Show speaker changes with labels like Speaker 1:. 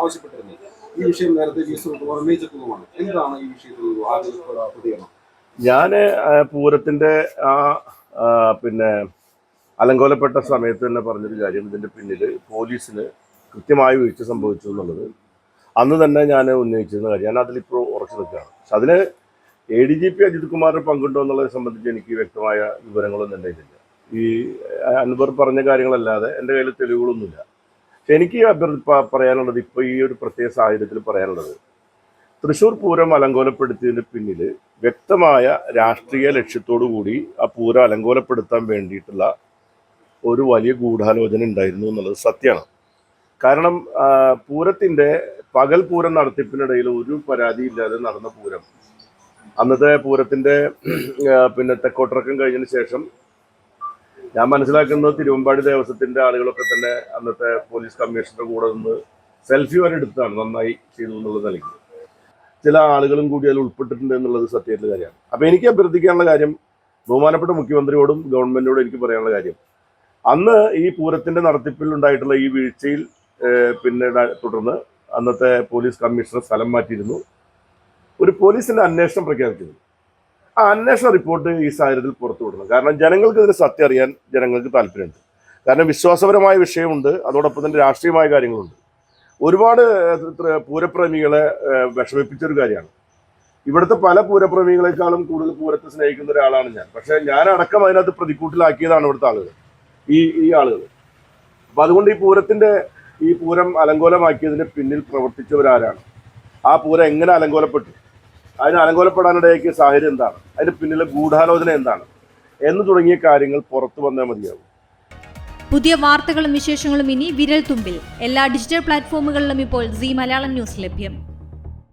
Speaker 1: ആവശ്യപ്പെട്ടിരുന്നത് ഈ വിഷയം നേരത്തെ ഉന്നയിച്ചിട്ടുള്ളതുമാണ് എന്താണ് ഈ വിഷയത്തിൽ ആദ്യ
Speaker 2: ഞാൻ പൂരത്തിന്റെ ആ പിന്നെ അലങ്കോലപ്പെട്ട സമയത്ത് തന്നെ പറഞ്ഞൊരു കാര്യം ഇതിന്റെ പിന്നിൽ പോലീസിന് കൃത്യമായ വീഴ്ച സംഭവിച്ചു എന്നുള്ളത്. അന്ന് തന്നെ ഞാൻ ഉന്നയിച്ചിരുന്ന കാര്യം. ഞാൻ അതിലിപ്പോൾ ഉറച്ചു നിൽക്കുകയാണ്. പക്ഷെ അതിന് A D G P Ajith Kumar പങ്കുണ്ടോ എന്നുള്ളത് സംബന്ധിച്ച് എനിക്ക് വ്യക്തമായ വിവരങ്ങളൊന്നും കയ്യിലില്ല ഈ അൻവർ പറഞ്ഞ കാര്യങ്ങളല്ലാതെ എന്റെ കയ്യിൽ തെളിവുകളൊന്നുമില്ല. എനിക്ക് പറയാനുള്ളത് ഇപ്പോൾ ഈ ഒരു പ്രത്യേക സാഹചര്യത്തിൽ പറയാനുള്ളത്. തൃശ്ശൂർ പൂരം അലങ്കോലപ്പെടുത്തിയതിന് പിന്നിൽ വ്യക്തമായ രാഷ്ട്രീയ ലക്ഷ്യത്തോടു കൂടി ആ പൂരം അലങ്കോലപ്പെടുത്താൻ വേണ്ടിയിട്ടുള്ള ഒരു വലിയ ഗൂഢാലോചന ഉണ്ടായിരുന്നു എന്നുള്ളത് സത്യമാണ്. കാരണം പൂരത്തിന്റെ പകൽ പൂരം നടത്തിപ്പിനിടയിൽ ഒരു പരാതിയില്ലാതെ നടന്ന പൂരം. അന്നത്തെ പൂരത്തിന്റെ പിന്നെ തെക്കോട്ടിറക്കം കഴിഞ്ഞതിന് ശേഷം ഞാൻ മനസ്സിലാക്കുന്നത് തിരുവമ്പാടി ദേവസ്വത്തിന്റെ ആളുകളൊക്കെ തന്നെ അന്നത്തെ പോലീസ് കമ്മീഷണറുടെ കൂടെ നിന്ന് സെൽഫി വരെ എടുത്താണ് നന്നായി ചെയ്തു എന്നുള്ളത് നൽകി ചില ആളുകളും കൂടി അതിൽ ഉൾപ്പെട്ടിട്ടുണ്ട് എന്നുള്ളത് സത്യമായിട്ടുള്ള കാര്യമാണ്. അപ്പൊ എനിക്ക് അഭ്യർത്ഥിക്കാനുള്ള കാര്യം ബഹുമാനപ്പെട്ട മുഖ്യമന്ത്രിയോടും ഗവൺമെന്റിനോടും എനിക്ക് പറയാനുള്ള കാര്യം. അന്ന് ഈ പൂരത്തിന്റെ നടത്തിപ്പിൽ ഉണ്ടായിട്ടുള്ള ഈ വീഴ്ചയിൽ പിന്നെ തുടർന്ന് അന്നത്തെ പോലീസ് കമ്മീഷണർ സ്ഥലം മാറ്റിയിരുന്നു. ഒരു പോലീസിന്റെ അന്വേഷണം പ്രഖ്യാപിച്ചിരുന്നു. ആ അന്വേഷണ റിപ്പോർട്ട് ഈ സാഹചര്യത്തിൽ പുറത്തു വിടണം. കാരണം ജനങ്ങൾക്ക് ഇതിന് സത്യം അറിയാൻ ജനങ്ങൾക്ക് താല്പര്യമുണ്ട്. കാരണം വിശ്വാസപരമായ വിഷയമുണ്ട്. അതോടൊപ്പം തന്നെ രാഷ്ട്രീയമായ കാര്യങ്ങളുണ്ട്. ഒരുപാട് പൂരപ്രേമികളെ വിഷമിപ്പിച്ചൊരു കാര്യമാണ്. ഇവിടുത്തെ പല പൂരപ്രേമികളെക്കാളും കൂടുതൽ പൂരത്തെ സ്നേഹിക്കുന്ന ഒരാളാണ് ഞാൻ. പക്ഷേ ഞാൻ അടക്കം അതിനകത്ത് പ്രതിക്കൂട്ടിലാക്കിയതാണ് ഇവിടുത്തെ ആളുകൾ. ഈ ഈ ആളുകൾ. അപ്പം അതുകൊണ്ട് ഈ പൂരത്തിന്റെ ഈ പൂരം അലങ്കോലമാക്കിയതിന് പിന്നിൽ പ്രവർത്തിച്ചവരാരാണ്? ആ പൂരം എങ്ങനെ അലങ്കോലപ്പെട്ടു? അതിന് അലങ്കോലപ്പെടാനിടയാക്കിയ സാഹചര്യം എന്താണ്? അതിന് പിന്നിലെ ഗൂഢാലോചന എന്താണ്? എന്ന് തുടങ്ങിയ കാര്യങ്ങൾ പുറത്തു വന്നാൽ മതിയാവും.
Speaker 3: പുതിയ വാർത്തകളും വിശേഷങ്ങളും ഇനി വിരൽ തുമ്പിൽ എല്ലാ ഡിജിറ്റൽ പ്ലാറ്റ്ഫോമുകളിലും ഇപ്പോൾ സി മലയാളം ന്യൂസ് ലഭ്യം.